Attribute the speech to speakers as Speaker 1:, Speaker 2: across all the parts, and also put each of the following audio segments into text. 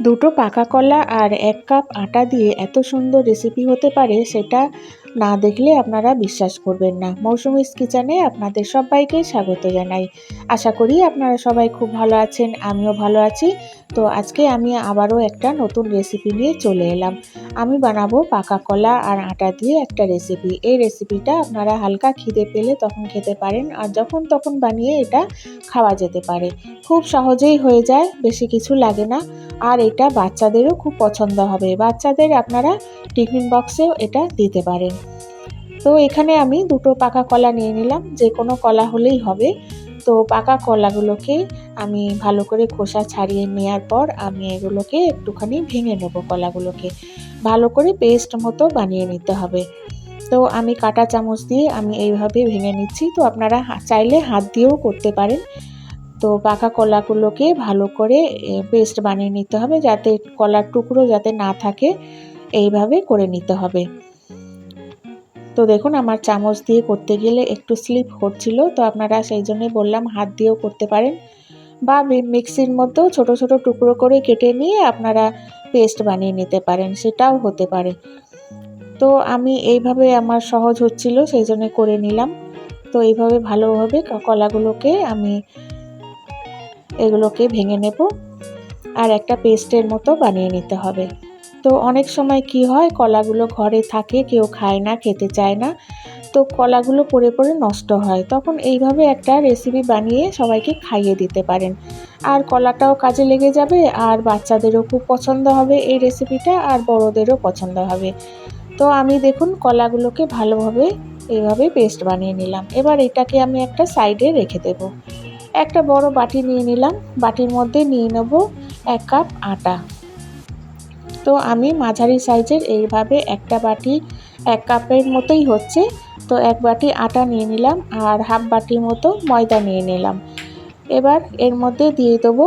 Speaker 1: দুটো পাকা কলা আর এক কাপ আটা দিয়ে এত সুন্দর রেসিপি হতে পারে সেটা না দেখলে আপনারা বিশ্বাস করবেন না। মৌসুমিস কিচেনে আপনাদের সবাইকে স্বাগত জানাই। আশা করি আপনারা সবাই খুব ভালো আছেন, আমিও ভালো আছি। তো আজকে আমি আবারও একটা নতুন রেসিপি নিয়ে চলে এলাম। আমি বানাবো পাকা কলা আর আটা দিয়ে একটা রেসিপি এই রেসিপিটা আপনারা হালকা খিদে পেলে তখন খেতে পারেন আর যখন তখন বানিয়ে এটা খাওয়া যেতে পারে। খুব সহজেই হয়ে যায়, বেশি কিছু লাগে না। আর এটা বাচ্চাদেরও খুব পছন্দ হবে। বাচ্চাদের আপনারা টিফিন বক্সেও এটা দিতে পারেন। তো এখানে আমি দুটো পাকা কলা নিয়ে নিলাম, যে কোনো কলা হলেই হবে। তো পাকা কলাগুলোকে আমি ভালো করে খোসা ছাড়িয়ে নেওয়ার পর আমি এগুলোকে একটুখানি ভেঙে নেব কলাগুলোকে। ভালো করে পেস্ট মতো বানিয়ে নিতে হবে। তো আমি কাটা চামচ দিয়ে আমি এইভাবে ভেঙে নিচ্ছি। তো আপনারা চাইলে হাত দিয়েও করতে পারেন। তো পাকা কলাগুলোকে ভালো করে পেস্ট বানিয়ে নিতে হবে, যাতে কলার টুকরো যাতে না থাকে, এইভাবে করে নিতে হবে। তো দেখুন, আমার চামচ দিয়ে করতে গেলে একটু স্লিপ হচ্ছিল, তো আপনারা সেই জন্যই বললাম হাত দিয়েও করতে পারেন। বা মিক্সির মধ্যেও ছোট ছোট টুকরো করে কেটে নিয়ে আপনারা পেস্ট বানিয়ে নিতে পারেন, সেটাও হতে পারে। তো আমি এইভাবে আমার সহজ হচ্ছিল, সেই জন্য করে নিলাম। তো এইভাবে ভালোভাবে কলাগুলোকে আমি এগুলোকে ভেঙে নেব, আর একটা পেস্টের মতো বানিয়ে নিতে হবে। তো অনেক সময় কি হয়, কলাগুলো ঘরে থাকে, কেউ খায় না, খেতে চায় না, তো কলাগুলো পড়ে পড়ে নষ্ট হয়। তখন এইভাবে একটা রেসিপি বানিয়ে সবাইকে খাইয়ে দিতে পারেন। আর কলাটাও কাজে লেগে যাবে, আর বাচ্চাদেরও খুব পছন্দ হবে এই রেসিপিটা আর বড়োদেরও পছন্দ হবে। তো আমি দেখুন, কলাগুলোকে ভালোভাবে এইভাবে পেস্ট বানিয়ে নিলাম। এবার এটাকে আমি একটা সাইডে রেখে দেব। একটা বড় বাটি নিয়ে নিলাম। বাটির মধ্যে নিয়ে নেব এক কাপ আটা। তো আমি মাঝারি সাইজের এইভাবে একটা বাটি এক কাপের মতোই হচ্ছে। তো এক বাটি আটা নিয়ে নিলাম আর হাফ বাটির মতো ময়দা নিয়ে নিলাম। এবার এর মধ্যে দিয়ে দেবো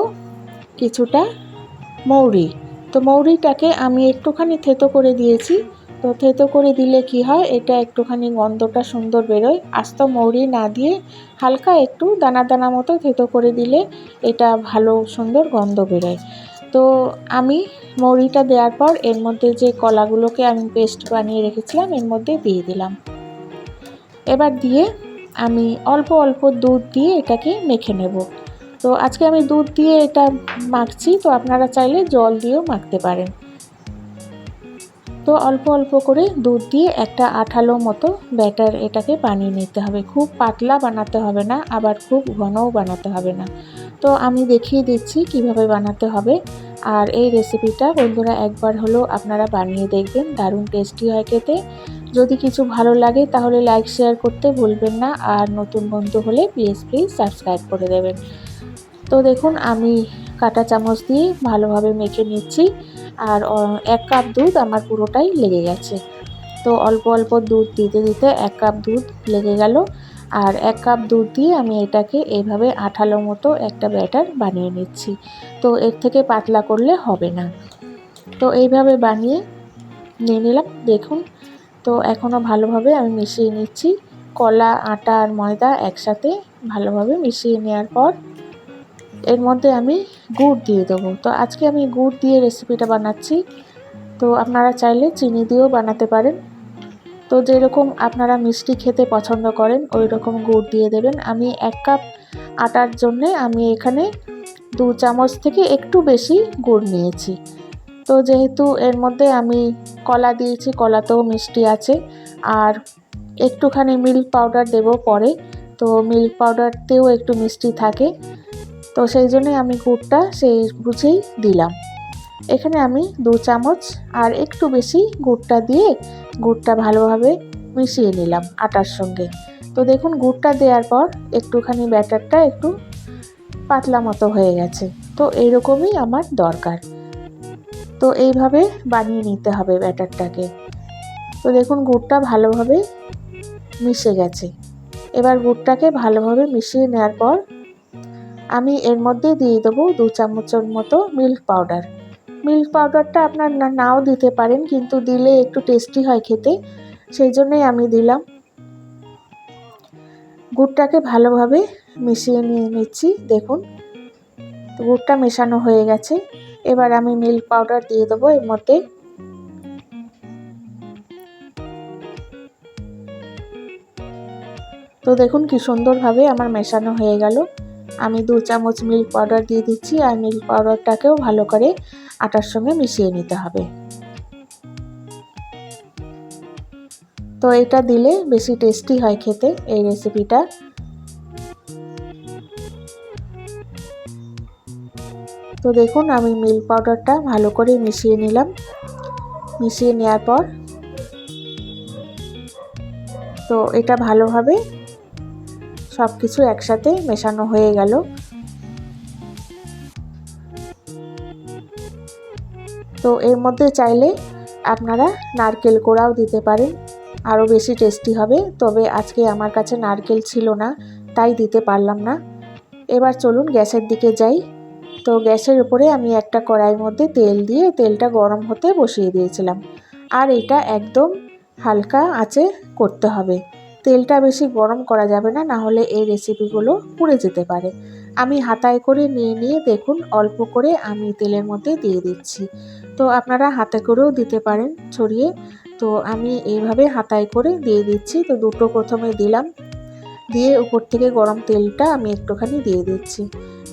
Speaker 1: কিছুটা মৌরি। তো মৌরিটাকে আমি একটুখানি থেতো করে দিয়েছি। তো থেতো করে দিলে কি হয়, এটা একটুখানি গন্ধটা সুন্দর বেরোয়। আস্ত মৌরি না দিয়ে হালকা একটু দানা দানা মতো থেতো করে দিলে এটা ভালো সুন্দর গন্ধ বেরোয়। তো আমি মৌরিটা দেওয়ার পর এর মধ্যে যে কলাগুলোকে আমি পেস্ট বানিয়ে রেখেছিলাম, এর মধ্যে দিয়ে দিলাম। এবার দিয়ে আমি অল্প অল্প দুধ দিয়ে এটাকে মেখে নেব। তো আজকে আমি দুধ দিয়ে এটা মাখছি, তো আপনারা চাইলে জল দিয়েও মাখতে পারেন। তো অল্প অল্প করে দুধ দিয়ে একটা আঠালো মতো ব্যাটার এটাকে বানিয়ে নিতে হবে। খুব পাতলা বানাতে হবে না, আবার খুব ঘনও বানাতে হবে না। তো আমি দেখিয়ে দিচ্ছি কীভাবে বানাতে হবে। আর এই রেসিপিটা বন্ধুরা একবার হলেও আপনারা বানিয়ে দেখবেন, দারুণ টেস্টি হয় খেতে। যদি কিছু ভালো লাগে তাহলে লাইক, শেয়ার করতে ভুলবেন না আর নতুন বন্ধু হলে প্লিজ প্লিজ সাবস্ক্রাইব করে দেবেন। তো দেখুন, আমি কাটা চামচ দিয়ে ভালোভাবে মেখে নিচ্ছি। আর এক কাপ দুধ আমার পুরোটাই লেগে গেছে। তো অল্প অল্প দুধ দিতে দিতে এক কাপ দুধ লেগে গেল। আর এক কাপ দুধ দিয়ে আমি এটাকে এইভাবে আঠালো মতো একটা ব্যাটার বানিয়ে নিচ্ছি। তো এর থেকে পাতলা করলে হবে না। তো এইভাবে বানিয়ে নিয়ে নিলাম, দেখুন। তো এখনও ভালোভাবে আমি মিশিয়ে নিচ্ছি। কলা, আটা আর ময়দা একসাথে ভালোভাবে মিশিয়ে নেওয়ার পর এর মধ্যে আমি গুড় দিয়ে দেবো। তো আজকে আমি গুড় দিয়ে রেসিপিটা বানাচ্ছি। তো আপনারা চাইলে চিনি দিয়েও বানাতে পারেন। তো যেরকম আপনারা মিষ্টি খেতে পছন্দ করেন ওই রকম গুড় দিয়ে দেবেন। আমি এক কাপ আটার জন্যে আমি এখানে দু চামচ থেকে একটু বেশি গুড় নিয়েছি। তো যেহেতু এর মধ্যে আমি কলা দিয়েছি, কলাতেও মিষ্টি আছে। আর একটুখানি মিল্ক পাউডার দেব পরে। তো মিল্ক পাউডারতেও একটু মিষ্টি থাকে। তো সেই জন্যই আমি গুড়টা সেই বুঝেই দিলাম। এখানে আমি দু চামচ আর একটু বেশি গুড়টা দিয়ে গুড়টা ভালোভাবে মিশিয়ে নিলাম আটার সঙ্গে। তো দেখুন গুড়টা দেওয়ার পর একটুখানি ব্যাটারটা একটু পাতলা মতো হয়ে গেছে। তো এইরকমই আমার দরকার। তো এইভাবে বানিয়ে নিতে হবে ব্যাটারটাকে। তো দেখুন গুড়টা ভালোভাবে মিশে গেছে। এবার গুড়টাকে ভালোভাবে মিশিয়ে নেওয়ার পর আমি এর মধ্যে দিয়ে দেবো দু চামচের মতো মিল্ক পাউডার মিল্ক পাউডারটা আপনার নাও দিতে পারেন, কিন্তু দিলে একটু টেস্টি হয় খেতে, সেই জন্যই আমি দিলাম। গুড়টাকে ভালোভাবে মিশিয়ে নিয়ে নিচ্ছি, দেখুন। গুড়টা মেশানো হয়ে গেছে। এবার আমি মিল্ক পাউডার দিয়ে দেবো এর মধ্যে। তো দেখুন কি সুন্দরভাবে আমার মেশানো হয়ে গেল। আমি দু চামচ মিল্ক পাউডার দিয়ে দিচ্ছি আর মিল্ক পাউডারটাকেও ভালো করে আটার সঙ্গে মিশিয়ে নিতে হবে। তো এটা দিলে বেশি টেস্টি হয় খেতে এই রেসিপিটা তো দেখুন আমি মিল্ক পাউডারটা ভালো করে মিশিয়ে নিলাম। মিশিয়ে নেওয়ার পর তো এটা ভালোভাবে সব কিছু একসাথে মেশানো হয়ে গেল। তো এর মধ্যে চাইলে আপনারা নারকেল কোড়াও দিতে পারেন। আরও বেশি টেস্টি হবে, তবে আজকে আমার কাছে নারকেল ছিল না, তাই দিতে পারলাম না। এবার চলুন গ্যাসের দিকে যাই। তো গ্যাসের উপরে আমি একটা কড়াইয়ের মধ্যে তেল দিয়ে তেলটা গরম হতে বসিয়ে দিয়েছিলাম। আর এটা একদম হালকা আঁচে করতে হবে। তেলটা বেশি গরম করা যাবে না না হলে এই রেসিপিগুলো পুড়ে যেতে পারে। আমি হাতায় করে নিয়ে নিয়ে দেখুন, অল্প করে আমি তেলের মধ্যে দিয়ে দিচ্ছি। তো আপনারা হাতে করেও দিতে পারেন ছড়িয়ে। তো আমি এইভাবে হাতায় করে দিয়ে দিচ্ছি। তো দুটো প্রথমে দিলাম। দিয়ে উপর থেকে গরম তেলটা আমি একটুখানি দিয়ে দিচ্ছি,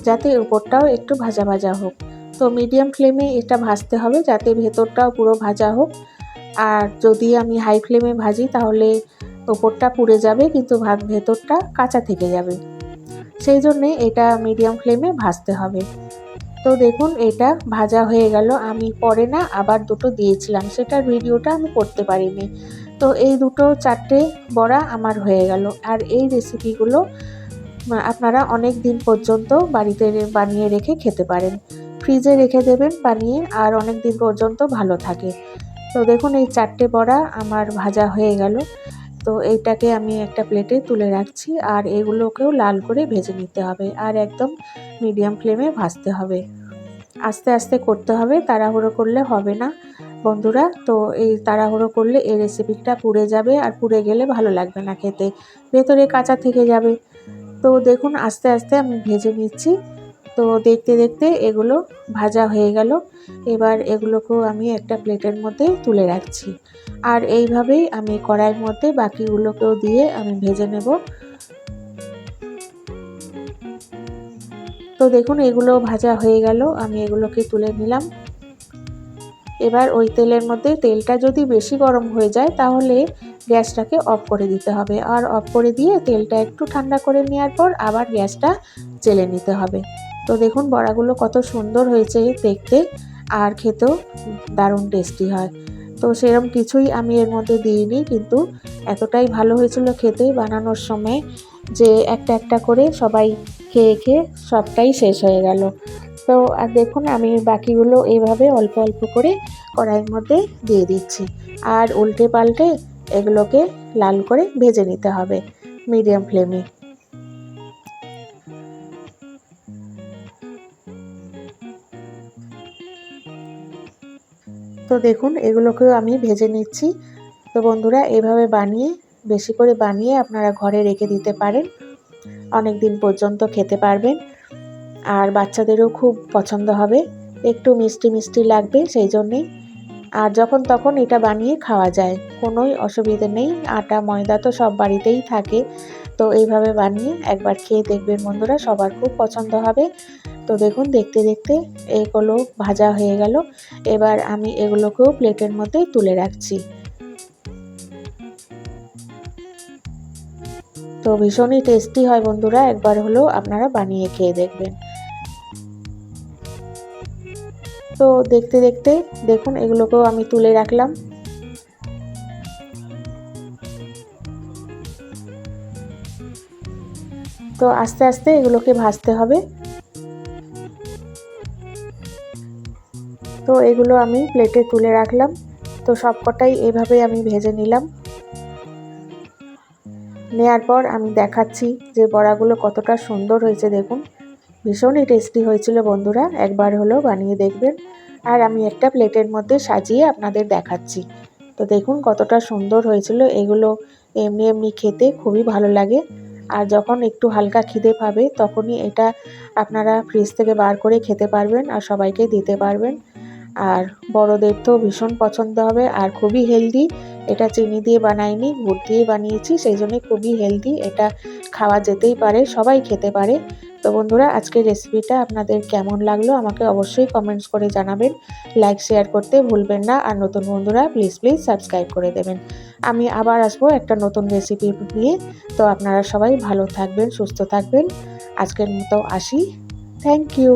Speaker 1: যাতে উপরটাও একটু ভাজা ভাজা হোক। তো মিডিয়াম ফ্লেমে এটা ভাজতে হবে, যাতে ভেতরটাও পুরো ভাজা হোক। আর যদি আমি হাই ফ্লেমে ভাজি, তাহলে ওপরটা পুড়ে যাবে, কিন্তু ভাত ভেতরটা কাঁচা থেকে যাবে। সেই জন্যে এটা মিডিয়াম ফ্লেমে ভাজতে হবে। তো দেখুন, এটা ভাজা হয়ে গেল। আমি পরে না আবার দুটো দিয়েছিলাম, সেটার ভিডিওটা আমি করতে পারিনি। তো এই দুটো চারটে বড়া আমার হয়ে গেল। আর এই রেসিপিগুলো আপনারা অনেক দিন পর্যন্ত বাড়িতে বানিয়ে রেখে খেতে পারেন। ফ্রিজে রেখে দেবেন বানিয়ে, আর অনেক দিন পর্যন্ত ভালো থাকে। তো দেখুন, এই চারটে বড়া আমার ভাজা হয়ে গেল। তো এইটাকে আমি একটা প্লেটে তুলে রাখছি আর এগুলোকেও লাল করে ভেজে নিতে হবে আর একদম মিডিয়াম ফ্লেমে ভাজতে হবে। আস্তে আস্তে করতে হবে, তাড়াহুড়ো করলে হবে না বন্ধুরা। তো এই তাড়াহুড়ো করলে এই রেসিপিটা পুড়ে যাবে আর পুড়ে গেলে ভালো লাগবে না খেতে, ভেতরে কাঁচা থেকে যাবে। তো দেখুন আস্তে আস্তে আমি ভেজে নিচ্ছি। তো দেখতে দেখতে এগুলো ভাজা হয়ে গেল। এবার এগুলোকেও আমি একটা প্লেটের মধ্যে তুলে রাখছি। আর এইভাবেই আমি কড়াইয়ের মধ্যে বাকিগুলোকেও দিয়ে আমি ভেজে নেব। তো দেখুন এগুলো ভাজা হয়ে গেল। আমি এগুলোকে তুলে নিলাম। এবার ওই তেলের মধ্যে তেলটা যদি বেশি গরম হয়ে যায়, তাহলে গ্যাসটাকে অফ করে দিতে হবে। আর অফ করে দিয়ে তেলটা একটু ঠান্ডা করে নেওয়ার পর আবার গ্যাসটা জেলে নিতে হবে। তো দেখুন বড়াগুলো কত সুন্দর হয়েছে দেখতে আর খেতেও দারুণ টেস্টি হয়। তো সেরম কিছুই আমি এর মধ্যে দিইনি কিন্তু এতটাই ভালো হয়েছিল খেতে বানানোর সময় যে একটা একটা করে সবাই খেয়ে খেয়ে সবটাই শেষ হয়ে গেল। তো আর দেখুন আমি বাকিগুলো এইভাবে অল্প অল্প করে কড়াইয়ের মধ্যে দিয়ে দিচ্ছি। আর উল্টে পাল্টে এগুলোকে লাল করে ভেজে নিতে হবে মিডিয়াম ফ্লেমে। তো দেখুন, এগুলোকেও আমি ভেজে নিচ্ছি। তো বন্ধুরা, এভাবে বানিয়ে, বেশি করে বানিয়ে আপনারা ঘরে রেখে দিতে পারেন। অনেক দিন পর্যন্ত খেতে পারবেন। আর বাচ্চাদেরও খুব পছন্দ হবে। একটু মিষ্টি মিষ্টি লাগবে সেই জন্যেই আর যখন তখন এটা বানিয়ে খাওয়া যায়। কোনোই অসুবিধে নেই। আটা, ময়দা তো সব বাড়িতেই থাকে। তো এইভাবে বানিয়ে একবার খেয়ে দেখবেন বন্ধুরা, সবার খুব পছন্দ হবে। তো দেখুন, দেখতে দেখতে এগুলো ভাজা হয়ে গেল। এবার আমি এগুলোকেও প্লেটের মধ্যে তুলে রাখছি। তো ভীষণই টেস্টি হয় বন্ধুরা, একবার হলেও আপনারা বানিয়ে খেয়ে দেখবেন। তো দেখতে দেখতে দেখুন, এগুলোকেও আমি তুলে রাখলাম। তো আস্তে আস্তে এগুলোকে ভাজতে হবে। তো এগুলো আমি প্লেটে তুলে রাখলাম। তো সবকটাই এভাবে আমি ভেজে নিলাম। নেয়ার পর আমি দেখাচ্ছি যে বড়াগুলো কতটা সুন্দর হয়েছে দেখুন। ভীষণই টেস্টি হয়েছিল বন্ধুরা, একবার হলেও বানিয়ে দেখবেন। আর আমি একটা প্লেটের মধ্যে সাজিয়ে আপনাদের দেখাচ্ছি। তো দেখুন কতটা সুন্দর হয়েছিল, এগুলো এমনি এমনি খেতে খুবই ভালো লাগে। আর যখন একটু হালকা খিদে পাবে, তখনই এটা আপনারা ফ্রিজ থেকে বার করে খেতে পারবেন আর সবাইকে দিতে পারবেন। আর বড়দের তো ভীষণ পছন্দ হবে আর খুবই হেলদি এটা চিনি দিয়ে বানাইনি, গুড় দিয়ে বানিয়েছি, সেই জন্যে খুবই হেলদি এটা খাওয়া যেতেই পারে, সবাই খেতে পারে। তো বন্ধুরা, আজকের রেসিপিটা আপনাদের কেমন লাগল আমাকে অবশ্যই কমেন্টস করে জানাবেন। লাইক শেয়ার করতে ভুলবেন না আর নতুন বন্ধুরা প্লিজ প্লিজ সাবস্ক্রাইব করে দেবেন। আমি আবার আসব একটা নতুন রেসিপি নিয়ে। তো আপনারা সবাই ভালো থাকবেন, সুস্থ থাকবেন। আজকের মতো আসি। Thank you